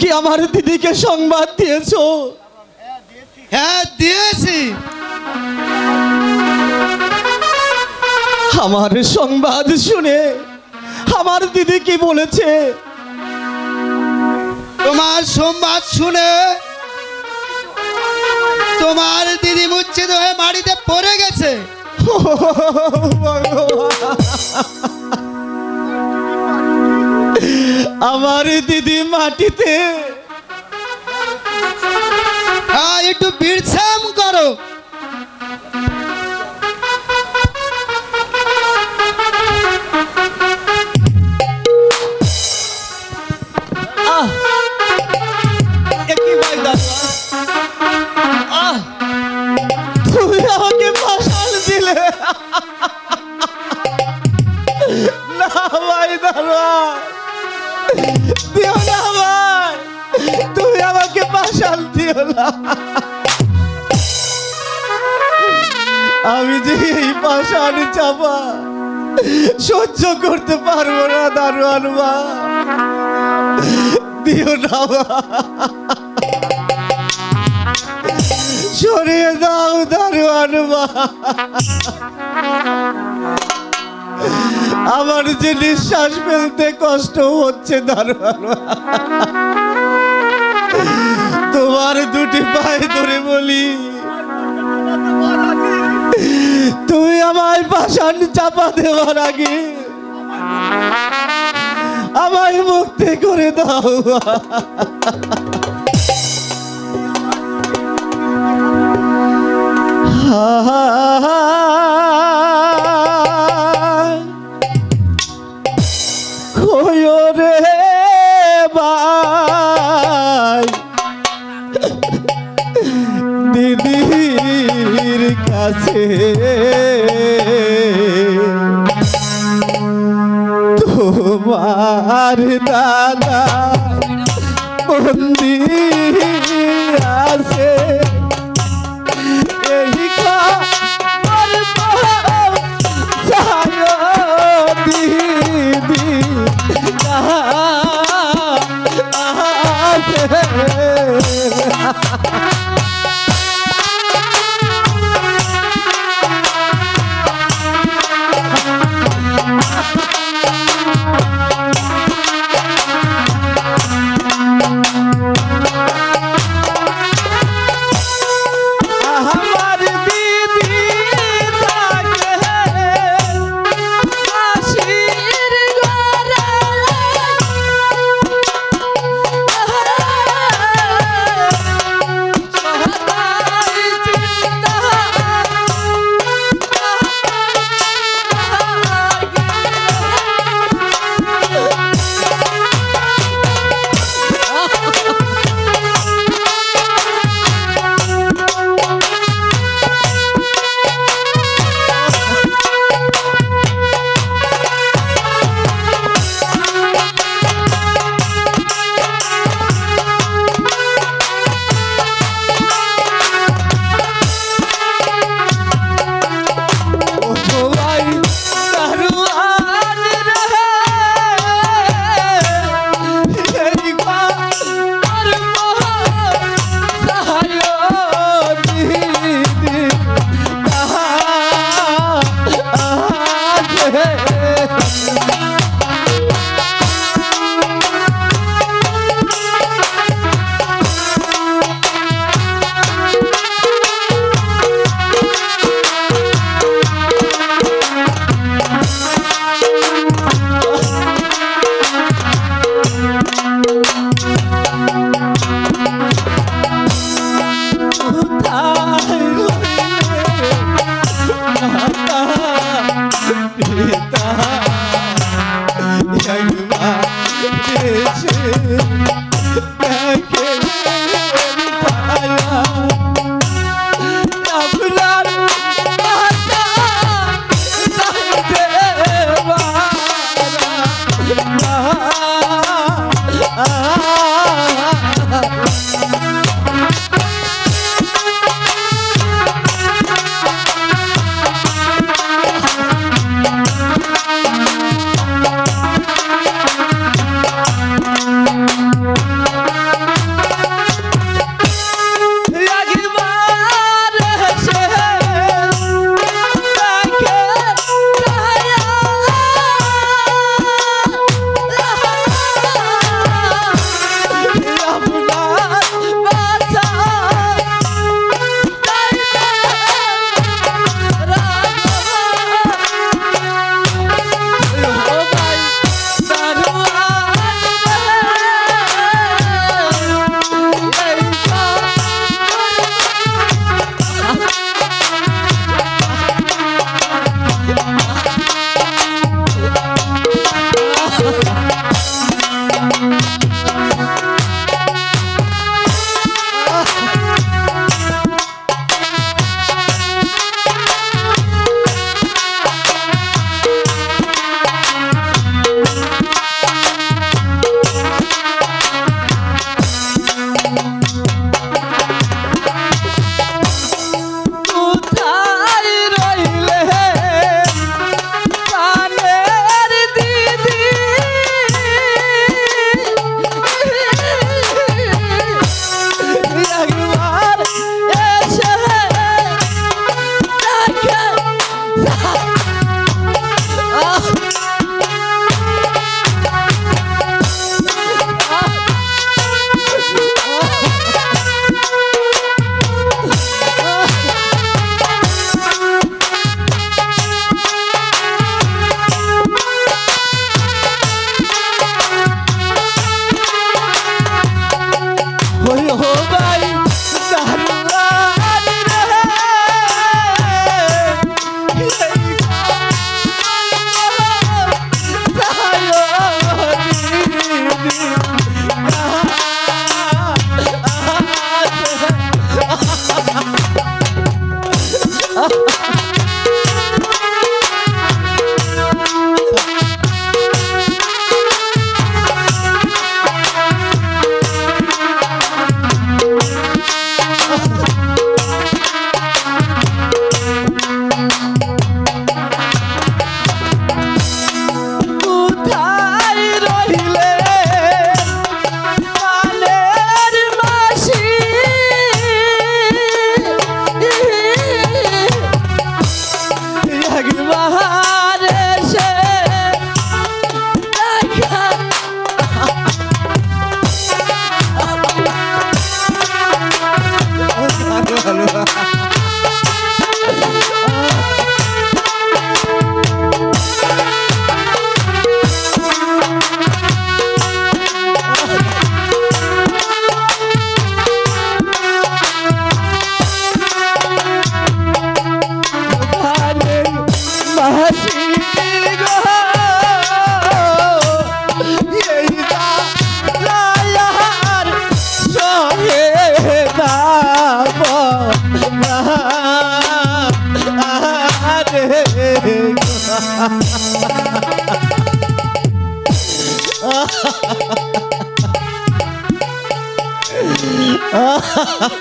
কি আমার দিদিকে সংবাদ দিয়েছ হ্যাঁ দিয়েছি আমার সংবাদ শুনে আমার দিদি কি বলেছে তোমার সংবাদ শুনে তোমার দিদি মুচ্ছিত হয়ে মাটিতে পড়ে গেছে আমার দিদি মাটিতে। একটু বিরছাম করো। পাশান চাপা। সহ্য করতে পারব না দারোয়ান মা দিও না সরিয়ে দাও দারোয়ান মা আমার যে নিঃশ্বাস ফেলতে কষ্ট হচ্ছে দারোয়ান। তোমার দুটি পায়ে ধরে বলি তুমি আমায় পাষাণ চাপা দেওয়ার আগে আমায় মুক্তি করে দাও। হইও রে বাই দিদির কাছে তোমার দাদা বন্দি আছে।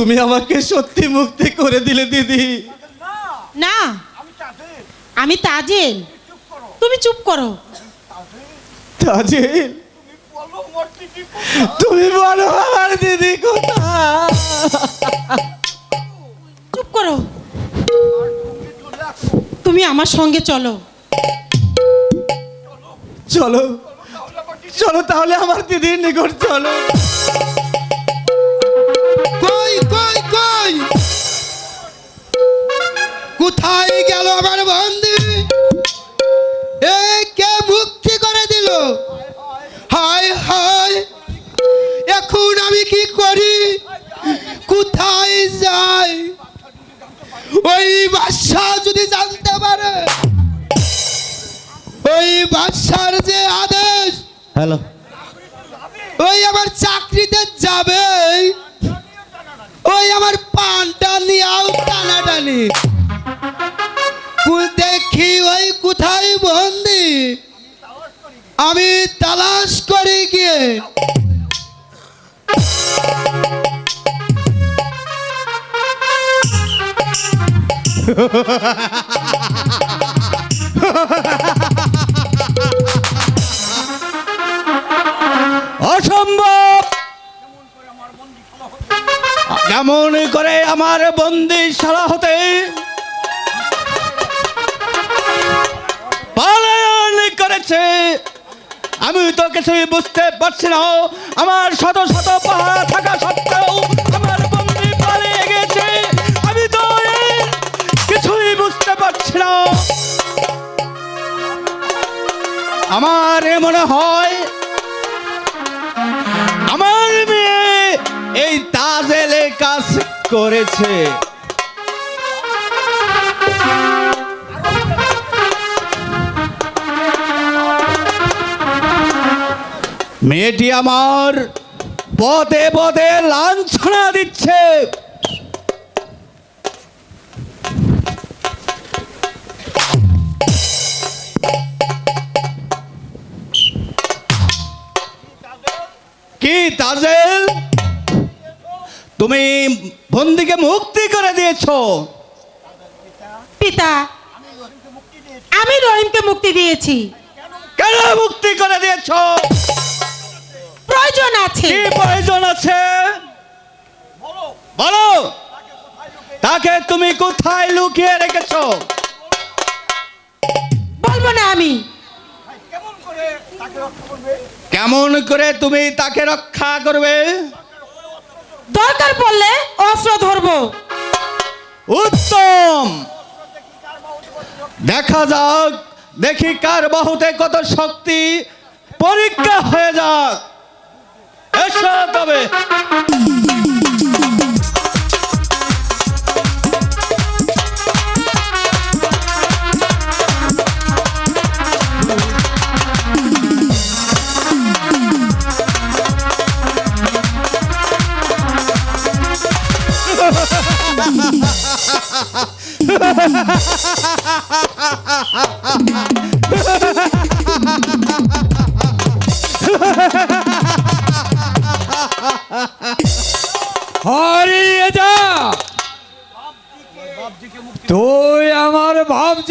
তুমি আমাকে সত্যি মুক্তি করে দিলে দিদি। না আমি তাজেল। তুমি চুপ করো। তাজেল? তুমি বলো আমার দিদি কোথায়? চুপ করো। তুমি আমার সঙ্গে চলো। চলো চলো তাহলে আমার দিদির নিকট চলো। কই কই? কোথায় গেল আমার বন্ধু? এ কে মুক্তি করে দিল। হায় হায় এখন আমি কি করি? কোথায় যাই? ওই বাদশা যদি জানতে পারে ওই বাদশার যে আদেশ হ্যালো। ওই আমার চাকরিতে যাবে। ওই আমার পানটা নিয়েও টানাটানি। কু- দেখি ওই কোথায় বন্দি? আমি তালাশ করে গিয়ে। অসম্ভব আমার বন্দি সারা হতে। পালায়ন করেছে। আমি তো কিছুই বুঝতে পারছি না। আমার শত শত পাহাড় থাকা সত্ত্বেও আমার বন্দি পালিয়ে গেছে। আমি তো কিছুই বুঝতে পারছি না। আমার মনে হয়, আমার মেয়ে এই কাজ করেছে। মেয়েটি আমার পদে পদে লাঞ্ছনা দিচ্ছে। কি তাজেল? তুমি বন্দিকে মুক্তি করে দিয়েছ। পিতা আমি রহিমকে মুক্তি দিয়েছি। কেন মুক্তি করে দিয়েছ? প্রয়োজন আছে। কি প্রয়োজন আছে? বলো। তাকে তুমি কোথায় লুকিয়ে রেখেছ? বলব না আমি। কেমন করে তুমি তাকে রক্ষা করবে? দরকার পড়লে অস্ত্র ধরব। উত্তম। দেখা যাক, দেখি কার বাহুতে কত শক্তি। পরীক্ষা হয়ে যাক। এসো তবে।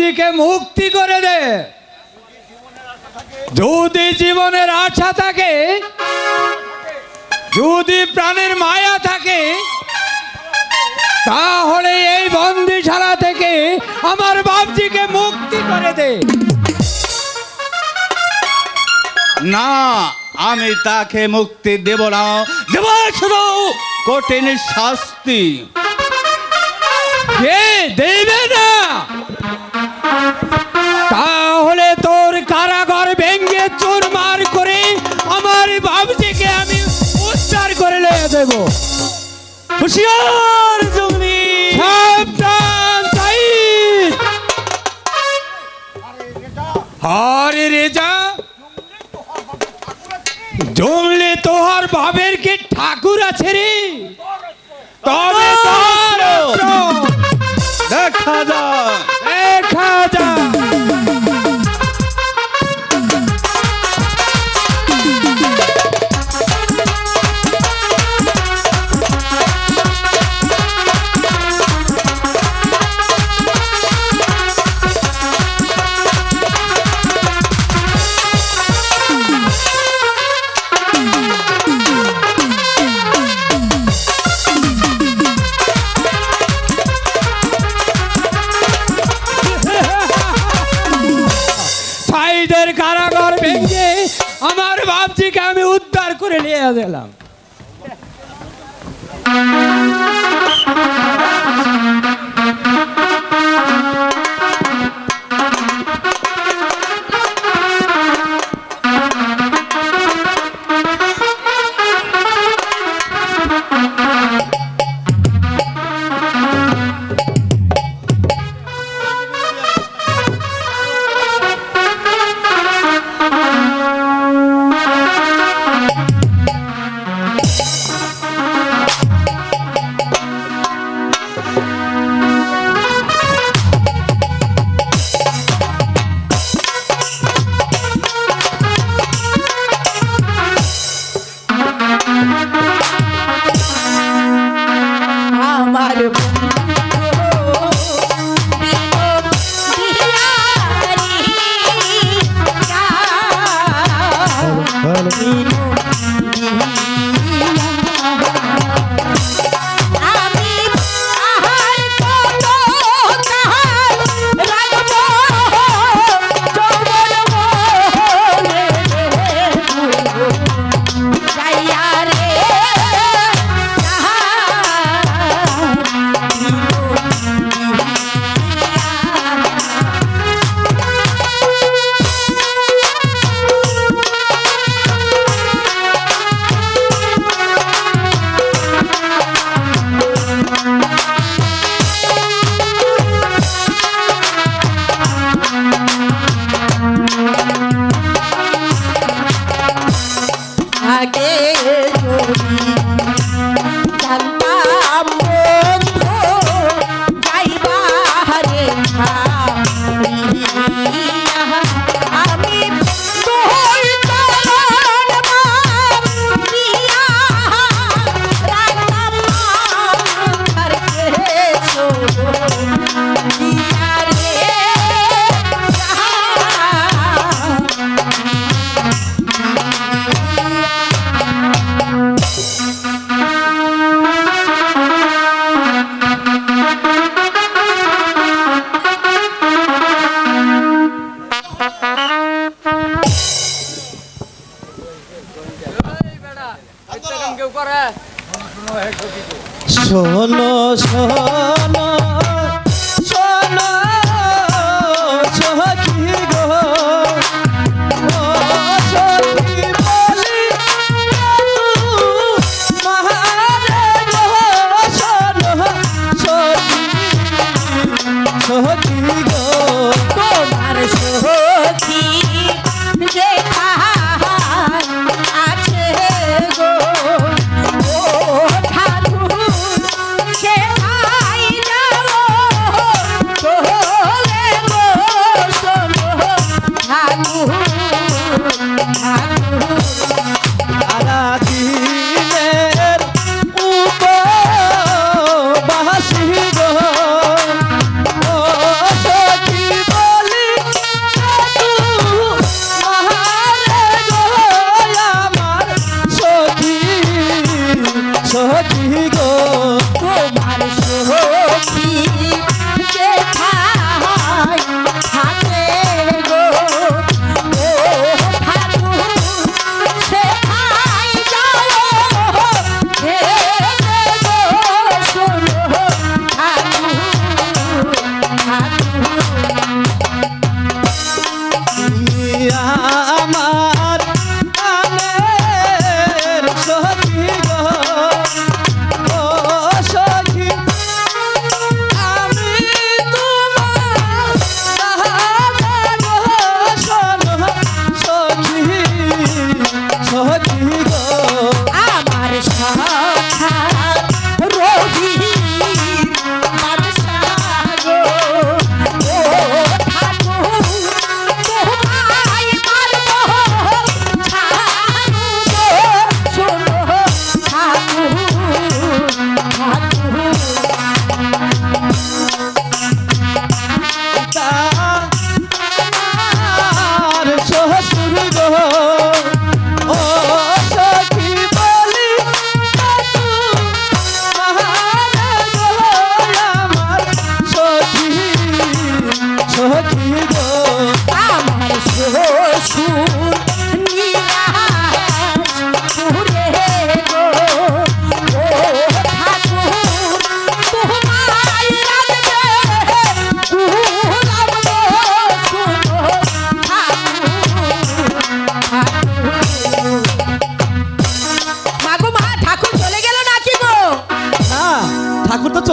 বন্দীকে মুক্তি করে দে। যদি জীবনের আশা থাকে যদি প্রাণের মায়া থাকে তাহলে এই বন্দিশালা থেকে আমার বাপজিকে মুক্তি করে দে। না আমি তাকে মুক্তি দেব না। দেব শুধু কঠিন শাস্তি। দেবে না? তাহলে তোর কারাগর ভেঙ্গে চোর মার করে আমার বাবজিকে আমি উদ্ধার করে লয়ে দেব হুশিয়ার জঙ্গলি সাবধান, তাই। আরে রেজা তোহার বাবের কে ঠাকুর আছে রে? জেলের কারাগর ভেঙে আমার বাপজিকে আমি উদ্ধার করে নিয়ে গেলাম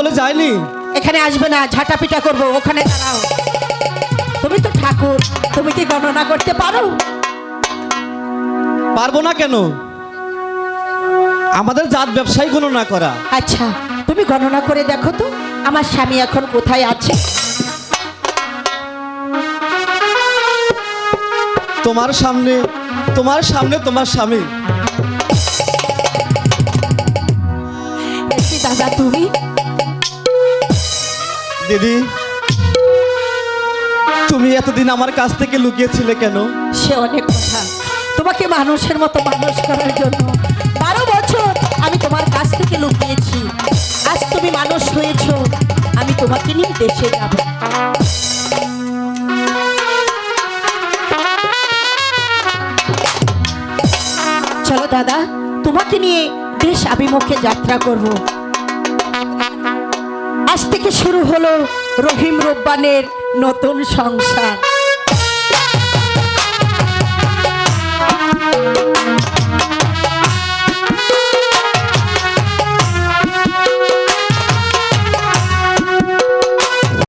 আসেনি এখানে আসবে না ঝাঁটাপিটা করব ওখানে দাঁড়াও। তুমি তো ঠাকুর তুমি কি গণনা করতে পারো? পারব না কেন? আমাদের জাত ব্যবসায়ী গণনা করা। আচ্ছা তুমি গণনা করে দেখো তো আমার স্বামী এখন কোথায় আছে? তোমার সামনে তোমার সামনে তোমার স্বামী। দাদা তুমি? দিদি, তুমি এতদিন আমার কাছ থেকে লুকিয়েছিলে কেন? সে অনেক কথা। তোমাকে মানুষের মতো মানুষ করার জন্য বারো বছর আমি তোমার কাছ থেকে লুকিয়েছি। আজ তুমি মানুষ হয়েছো, আমি তোমাকে নিয়ে দেশে যাব। চলো দাদা, তোমাকে নিয়ে দেশ আভিমুখে যাত্রা করব। আজ থেকে শুরু হলো রহিম রব্বানের নতুন সংসার।